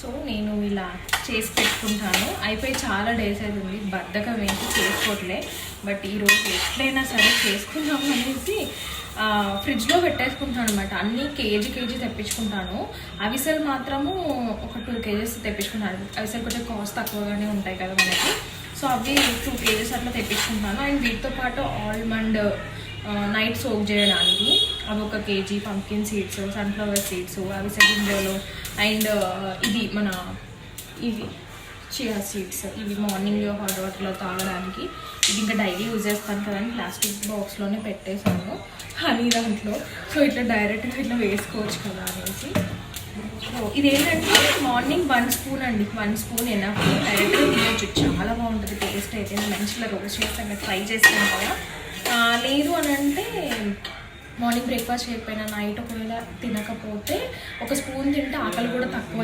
So నేను ఇలా చేసి పెట్టుకుంటాను. అయిపోయి చాలా డేస్ అవుతుంది బద్ధకం ఏంటి చేసుకోవట్లే. బట్ ఈరోజు ఎట్లయినా సరే చేసుకుందాం అనేసి ఫ్రిడ్జ్లో పెట్టేసుకుంటాను అనమాట అన్నీ కేజీ కేజీ తెప్పించుకుంటాను. అవిసెలు మాత్రము ఒక టూ కేజెస్ తెప్పించుకుంటాను అవిసెలు కొంచెం కాస్ట్ తక్కువగానే ఉంటాయి కదా మనకి. సో అవి టూ కేజెస్ అట్లా తెప్పించుకుంటాను అండ్ వీటితో పాటు ఆల్మండ్ నైట్ సోక్ చేయడానికి. అవి ఒక KG pumpkin seeds sunflower seeds అవిసె గింజలు అండ్ ఇది మన ఇవి చియా సీడ్స్ ఇవి మార్నింగ్ హాట్ వాటర్లో తాగడానికి. ఇది ఇంకా డైలీ యూజ్ చేస్తాను కదా అని ప్లాస్టిక్ బాక్స్లోనే పెట్టేశాను. హనీ దాంట్లో. సో ఇట్లా డైరెక్ట్గా ఇట్లా వేసుకోవచ్చు కదా అనేసి. సో ఇదేంటంటే మార్నింగ్ వన్ స్పూన్ అండి. వన్ స్పూన్ ఎనఫ్ డైరెక్ట్గా తినొచ్చు. చాలా బాగుంటుంది. టేస్ట్ అయితే. నేను మంచిగా రోస్ట్ చేస్తాను. ట్రై చేస్తాను కదా. మార్నింగ్ బ్రేక్ఫాస్ట్ చేయకపోయినా నైట్ ఒకవేళ తినకపోతే ఒక స్పూన్ తింటే ఆకలి కూడా తక్కువ